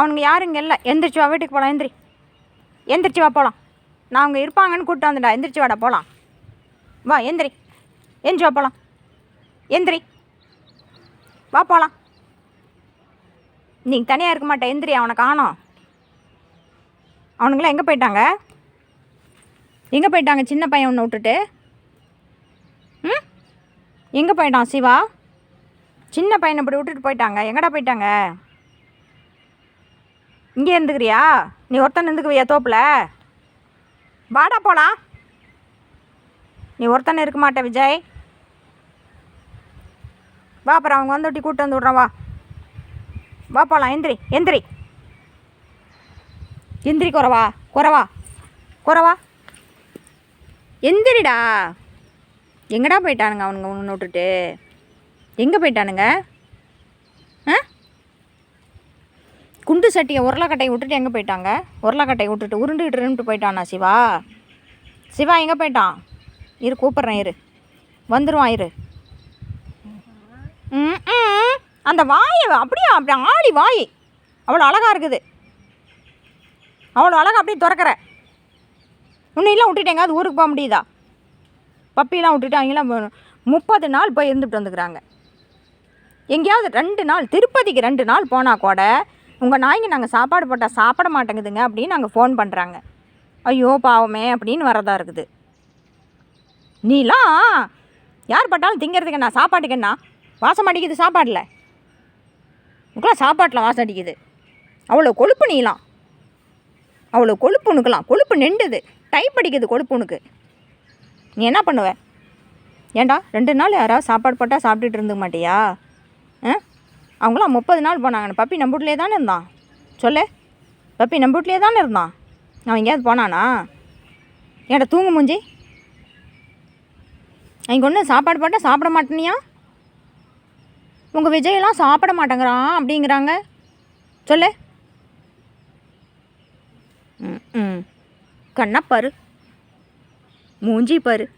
அவனுங்க யாரும் இங்கே இல்லை? எந்திரிச்சு வா வீட்டுக்கு போகலாம் எந்திரி. எந்திரிச்சு வா போகலாம் நான் அவங்க இருப்பாங்கன்னு கூப்பிட்டு வந்துடா எந்திரிச்சு வாடா போகலாம் வா எந்திரி. எந்திரி வா போகலாம் எந்திரி. வா போகலாம் நீங்கள் தனியாக இருக்க மாட்டேன். எந்திரி அவனை காணோம். அவனுங்களாம் எங்கே போயிட்டாங்க? எங்கே போயிட்டாங்க? சின்ன பையன் ஒன்று விட்டுட்டு. ம்? எங்கே போயிட்டான் சிவா? சின்ன பையனை இப்படி விட்டுட்டு போயிட்டாங்க. எங்கடா போயிட்டாங்க? இங்கே இருந்துக்கிறியா? நீ ஒருத்தன் இருந்துக்குவியா தோப்பில்? வாடா போலாம். நீ ஒருத்தன் இருக்க மாட்டே விஜய். வா அப்புறம் அவங்க வந்து கூப்பிட்டு வந்து விட்றான் வா. வா போகலாம் எந்திரி எந்திரி. எந்திரி குறவா குறவா குறவா. எந்திரிடா. எங்கடா போயிட்டானுங்க அவனுங்க ஒன்று விட்டுட்டு? எங்கே போயிட்டானுங்க ஆ குண்டு சட்டியை உருளைக்கட்டையை விட்டுட்டு எங்கே போயிட்டாங்க? உருளைக்கட்டையை விட்டுட்டு உருண்டுகிட்டு இருந்துட்டு போயிட்டானா சிவா? சிவா எங்கே போயிட்டான்? இரு கூப்பிட்றேன் இரு. வந்துடுவான் இரு. ம், ம். அந்த வாயை அப்படியே அப்படி ஆடி வாய். அவ்வளோ அழகாக இருக்குது. அவ்வளோ அழகாக அப்படியே திறக்கிற. உன்னையெல்லாம் விட்டுட்டு எங்கேயாவது ஊருக்கு போக முடியுதா? பப்பிலாம் விட்டுட்டு அவங்களாம் முப்பது நாள் போய் இருந்துட்டு வந்துக்கிறாங்க. எங்கேயாவது ரெண்டு நாள் திருப்பதிக்கு ரெண்டு நாள் போனால் கூட உங்கள் நாய்ங்க நாங்கள் சாப்பாடு போட்டால் சாப்பிட மாட்டேங்குதுங்க அப்படின்னு நாங்கள் ஃபோன் பண்ணுறாங்க ஐயோ பாவமே அப்படின்னு வரதா இருக்குது. நீலாம் யார் பட்டாலும் திங்கிறதுக்கு என்ன சாப்பாட்டுக்கு என்ன? வாசம் அடிக்குது சாப்பாடில் உனக்குலாம் சாப்பாட்டில் வாசம் அடிக்குது. அவ்வளோ கொழுப்பு நீலாம் அவ்வளோ கொழுப்பு உனக்குலாம் கொழுப்பு நெண்டுது டைப் அடிக்குது கொழுப்பு உனக்கு. நீ என்ன பண்ணுவ? ஏண்டா ரெண்டு நாள் யாராவது சாப்பாடு போட்டால் சாப்பிட்டுட்டு இருந்துக்க மாட்டியா? ஆ? அவங்களாம் முப்பது நாள் போனாங்க பப்பி நம்ம வீட்லேயே தானே இருந்தான்? சொல்லு. பப்பி நம்ம வீட்லேயே தானே இருந்தான்? அவன் எங்கேயாவது போனானா? ஏடா தூங்கு மூஞ்சி? அவங்க ஒன்று சாப்பாடு போட்டால் சாப்பிட மாட்டேனியா? உங்கள் விஜயெல்லாம் சாப்பிட மாட்டேங்கிறான் அப்படிங்கிறாங்க. சொல்லு. ம் ம். கண்ணா பாரு. மூஞ்சி பாரு.